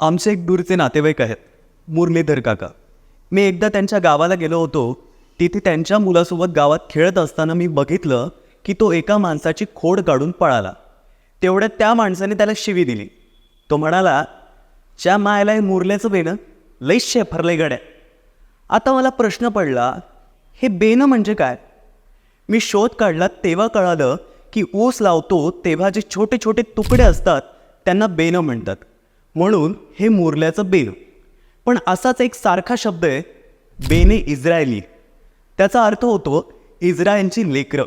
आमचे एक दूरचे नातेवाईक आहेत मुरलीधर काका. मी एकदा त्यांच्या गावाला गेलो होतो तिथे त्यांच्या मुलासोबत गावात खेळत असताना मी बघितलं की तो एका माणसाची खोड काढून पळाला. तेवढ्यात त्या माणसाने त्याला शिवी दिली. तो म्हणाला च्या मायला हे मुरल्याचं बेणं? लईच शेफरलंय गड्या. आता मला प्रश्न पडला हे बेनं म्हणजे काय? मी शोध काढला तेव्हा कळालं की ऊस लावतो तेव्हा जे छोटे छोटे तुकडे असतात त्यांना बेनं म्हणतात. म्हणून हे मुरल्याचं बेन पण असाच एक सारखा शब्द आहे बेने इस्रायली. त्याचा अर्थ होतो इस्रायलची लेकरं.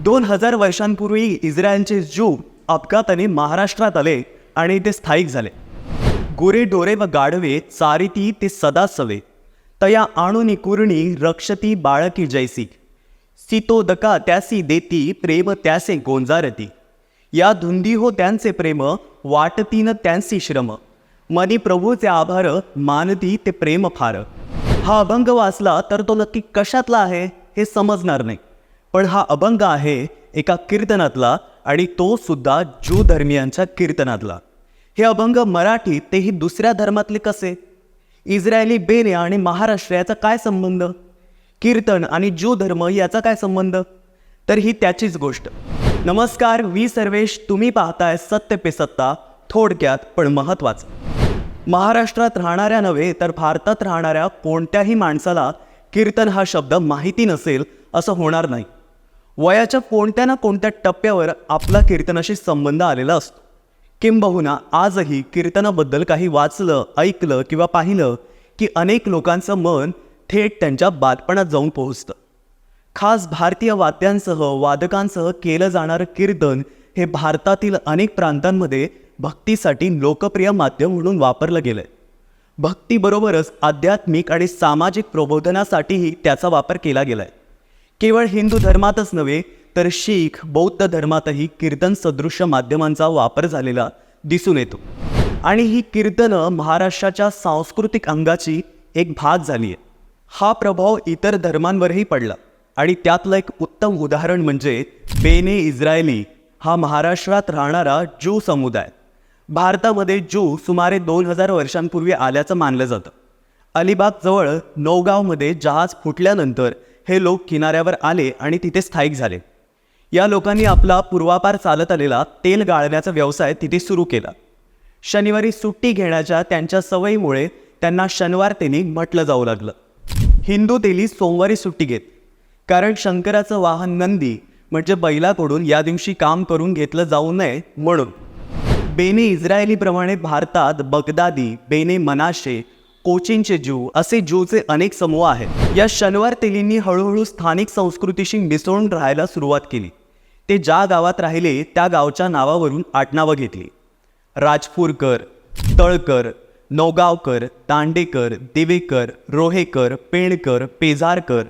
दोन हजार वर्षांपूर्वी इस्रायलचे ज्यू अपघाताने महाराष्ट्रात आले आणि ते स्थायिक झाले. गोरे डोरे व गाढवे चारिती ते सदा सवे तया आणूनी कुरणी रक्षती बाळकी जैसी. सितोदका त्यासी देती प्रेम त्यासे गोंजारती. या धुंदी हो त्यांचे प्रेम वाटतीन त्यांसी श्रम. मनी प्रभूचे आभार मानती ते प्रेम फार. हा अभंग वाचला तर तो नक्की कशातला आहे हे समजणार नाही. पण हा अभंग आहे एका कीर्तनातला आणि तो सुद्धा ज्यू धर्मियांच्या कीर्तनातला. हे अभंग मराठी तेही दुसऱ्या धर्मातले कसे? इस्रायली बेने आणि महाराष्ट्र याचा काय संबंध? कीर्तन आणि ज्यू धर्म याचा काय संबंध? तर ही त्याचीच गोष्ट. नमस्कार मी सर्वेश. तुम्ही पाहताय सत्य पे सत्ता. थोडक्यात पण महत्त्वाचं. महाराष्ट्रात राहणाऱ्या नव्हे तर भारतात राहणाऱ्या कोणत्याही माणसाला कीर्तन हा शब्द माहिती नसेल असं होणार नाही. वयाच्या कोणत्या ना कोणत्या टप्प्यावर आपला कीर्तनाशी संबंध आलेला असतो. किंबहुना आजही कीर्तनाबद्दल काही वाचलं ऐकलं किंवा पाहिलं की अनेक लोकांचं मन थेट त्यांच्या बालपणात जाऊन पोहोचतं. खास भारतीय वाद्यांसह वादकांसह केलं जाणारं कीर्तन हे भारतातील अनेक प्रांतांमध्ये भक्तीसाठी लोकप्रिय माध्यम म्हणून वापरलं गेलं आहे भक्तीबरोबरच आध्यात्मिक आणि सामाजिक प्रबोधनासाठीही त्याचा वापर केला गेला आहे केवळ हिंदू धर्मातच नव्हे तर शीख बौद्ध धर्मातही कीर्तन सदृश्य माध्यमांचा वापर झालेला दिसून येतो. आणि ही कीर्तनं महाराष्ट्राच्या सांस्कृतिक अंगाची एक भाग झाली आहे हा प्रभाव इतर धर्मांवरही पडला. आणि त्यातलं एक उत्तम उदाहरण म्हणजे बेने इस्रायली हा महाराष्ट्रात राहणारा ज्यू समुदाय. भारतामध्ये ज्यू सुमारे दोन हजार वर्षांपूर्वी आल्याचं मानलं जातं. अलिबागजवळ नौगावमध्ये जहाज फुटल्यानंतर हे लोक किनाऱ्यावर आले आणि तिथे स्थायिक झाले. या लोकांनी आपला पूर्वापार चालत आलेला तेल गाळण्याचा व्यवसाय तिथे सुरू केला. शनिवारी सुट्टी घेण्याच्या त्यांच्या सवयीमुळे त्यांना शनिवार तेली म्हटलं जाऊ लागलं. हिंदू तेली सोमवारी सुट्टी घेत कारण शंकराचं वाहन नंदी म्हणजे बैलाकडून या दिवशी काम करून घेतलं जाऊ नये म्हणून. बेने इस्रायलीप्रमाणे भारतात बगदादी बेने मनाशे कोचिनचे ज्यू असे ज्यूचे अनेक समूह आहेत. या शनिवार तेलींनी हळूहळू स्थानिक संस्कृतीशी मिसळून राहायला सुरुवात केली. ते ज्या गावात राहिले त्या गावच्या नावावरून आडनावं घेतली. राजपूरकर तळकर नौगावकर दांडेकर दिवेकर रोहेकर पेणकर पेजारकर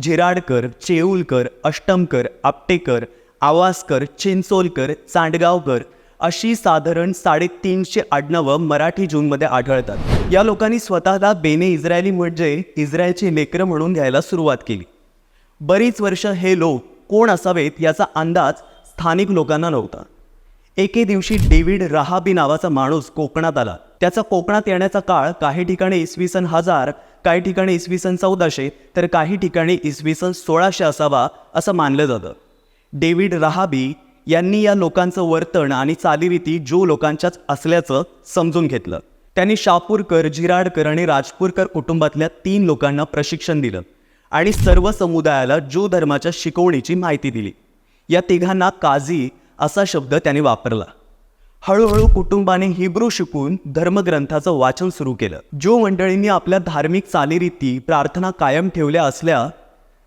झिराडकर चेऊलकर अष्टमकर आपटेकर आवासकर चिंचोलकर चांडगावकर अशी साधारण साडेतीनशे आडनावं मराठी जूनमध्ये आढळतात. या लोकांनी स्वतःला बेने इस्रायली म्हणजे इस्रायलची लेकरं म्हणून घ्यायला सुरुवात केली. बरीच वर्ष हे लोक कोण असावेत याचा अंदाज स्थानिक लोकांना नव्हता. एके दिवशी डेव्हिड रहाबी नावाचा माणूस कोकणात आला. त्याचा कोकणात येण्याचा काळ काही ठिकाणी इसवी सन हजार काही ठिकाणी इसवी सन चौदाशे तर काही ठिकाणी इसवी सन सोळाशे असावा असं मानलं जातं. डेव्हिड रहाबी यांनी या लोकांचं वर्तन आणि चालीरीती जो लोकांच्याच असल्याचं समजून घेतलं. त्यांनी शापूरकर जिराडकर आणि राजपूरकर कुटुंबातल्या तीन लोकांना प्रशिक्षण दिलं आणि सर्व समुदायाला ज्यू धर्माच्या शिकवणीची माहिती दिली. या तिघांना काझी असा शब्द त्याने वापरला. हळूहळू कुटुंबाने हिब्रू शिकून धर्मग्रंथाचं वाचन सुरू केलं. जो मंडळींनी आपल्या धार्मिक चालीरीती प्रार्थना कायम ठेवल्या असल्या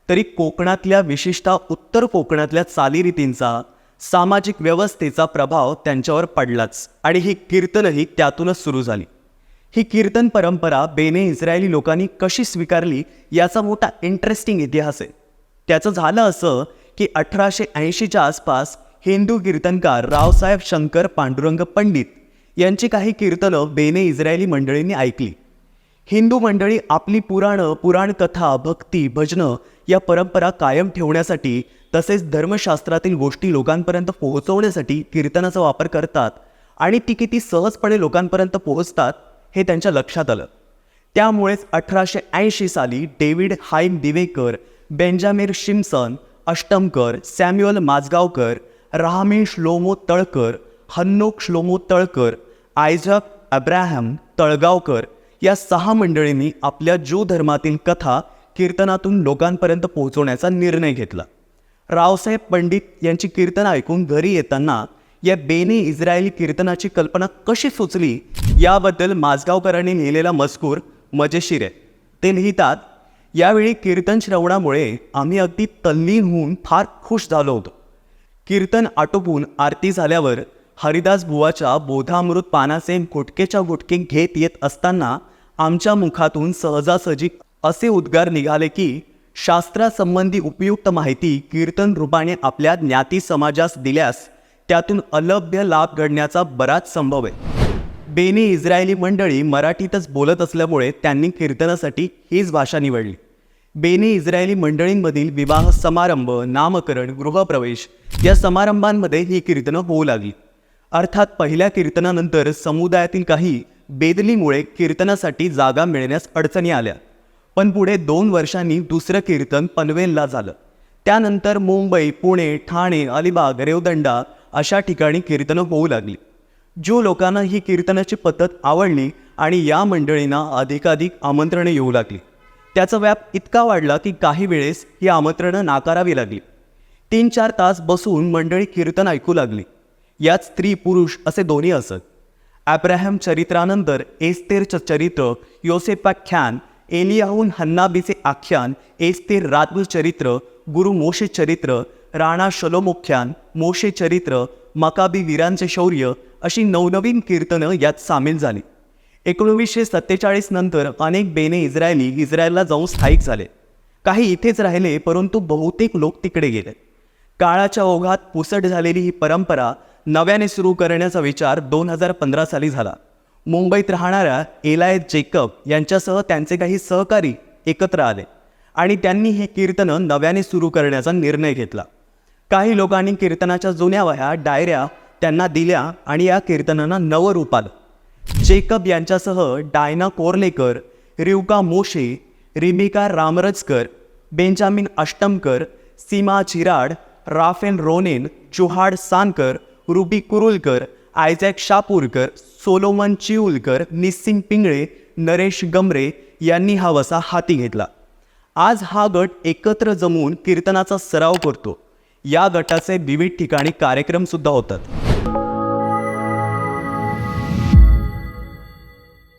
तरी कोकणातल्या विशेषतः उत्तर कोकणातल्या चालीरीतींचा सामाजिक व्यवस्थेचा प्रभाव त्यांच्यावर पडलाच आणि ही कीर्तनही त्यातूनच सुरू झाली. ही कीर्तन परंपरा बेने इस्रायली लोकांनी कशी स्वीकारली याचा मोठा इंटरेस्टिंग इतिहास आहे. त्याचं झालं असं की अठराशे ऐंशीच्या आसपास हिंदू कीर्तनकार रावसाहेब शंकर पांडुरंग पंडित यांची काही कीर्तनं बेने इस्रायली मंडळींनी ऐकली. हिंदू मंडळी आपली पुराणं पुराणकथा भक्ती भजनं या परंपरा कायम ठेवण्यासाठी तसेच धर्मशास्त्रातील गोष्टी लोकांपर्यंत पोहोचवण्यासाठी कीर्तनाचा वापर करतात आणि ती किती सहजपणे लोकांपर्यंत पोहोचतात हे त्यांच्या लक्षात आलं. त्यामुळेच अठराशे ऐंशी साली David Haim Divekar Benjamin Shimshon Ashtamkar Samuel Majgaonkar राहमे Shlomo Talkar Hanoch Shlomo Talkar Isaac Abraham Talgaonkar या सहा मंडळींनी आपल्या ज्यू धर्मातील कथा कीर्तनातून लोकांपर्यंत पोहोचवण्याचा निर्णय घेतला. रावसाहेब पंडित यांची कीर्तन ऐकून घरी येताना या बेने इस्रायली कीर्तनाची कल्पना कशी सुचली याबद्दल माझगावकरांनी लिहिलेला मजकूर मजेशीर आहे. ते लिहितात यावेळी कीर्तन श्रवणामुळे आम्ही अगदी तल्लीन होऊन फार खुश झालो होतो. कीर्तन आटोपून आरती झाल्यावर हरिदास बुवाच्या बोधामृत पानाचे गुटकेच्या गुटके घेत येत असताना आमच्या मुखातून सहजासहजी असे उद्गार निघाले की शास्त्रासंबंधी उपयुक्त माहिती कीर्तन रूपाने आपल्या ज्ञाती समाजास दिल्यास त्यातून अलभ्य लाभ घडण्याचा बराच संभव आहे. बेनी इस्रायली मंडळी मराठीतच बोलत असल्यामुळे त्यांनी कीर्तनासाठी हीच भाषा निवडली. बेनी इस्रायली मंडळींमधील विवाह समारंभ नामकरण गृहप्रवेश या समारंभांमध्ये ही कीर्तनं होऊ लागली. अर्थात पहिल्या कीर्तनानंतर समुदायातील काही बेदलीमुळे कीर्तनासाठी जागा मिळण्यास अडचणी आल्या. पण पुढे दोन वर्षांनी दुसरं कीर्तन पनवेलला झालं. त्यानंतर मुंबई पुणे ठाणे अलिबाग रेवदंडा अशा ठिकाणी कीर्तनं होऊ लागली. जो लोकांना ही कीर्तनाची पद्धत आवडली आणि या मंडळींना अधिकाधिक आमंत्रणे येऊ लागली. त्याचा व्याप इतका वाढला की काही वेळेस ही आमंत्रणं नाकारावी लागली. तीन चार तास बसून मंडळी कीर्तन ऐकू लागली. यात स्त्री पुरुष असे दोन्ही असत. ॲब्राहम चरित्रानंतर एस्तेरचं चरित्र योसेपाख्यान एलियाहून हन्नाबीचे आख्यान एस्तेर राजपूत चरित्र गुरु मोशे चरित्र राणा शलोमुख्यान मोशे चरित्र मकाबी वीरांचे शौर्य अशी नवनवीन कीर्तनं यात सामील झाली. एकोणवीसशे सत्तेचाळीस नंतर अनेक बेने इस्रायली इस्रायलला जाऊन स्थायिक झाले. काही इथेच राहिले परंतु बहुतेक लोक तिकडे गेले. काळाच्या ओघात पुसट झालेली ही परंपरा नव्याने सुरू करण्याचा विचार दोन हजार पंधरा साली झाला. मुंबईत राहणाऱ्या एलाय जेकब यांच्यासह त्यांचे काही सहकारी एकत्र आले आणि त्यांनी हे कीर्तनं नव्याने सुरू करण्याचा निर्णय घेतला. काही लोकांनी कीर्तनाच्या जुन्या वह्या डायऱ्या त्यांना दिल्या आणि या कीर्तनांना नवं रूप आलं. जेकब यांच्यासह Diana Korlekar Rivka Moshe रिमिका Ramrajkar Benjamin Ashtamkar Seema Chirad Raphael Ronen Chuhad Sankar Ruby Kurulkar Isaac Shapurkar Solomon Chiulkar निस्सिंग Pingale Naresh Gamre यांनी हा वसा हाती घेतला. आज हा गट एकत्र जमून कीर्तनाचा सराव करतो. या गटाचे विविध ठिकाणी कार्यक्रमसुद्धा होतात.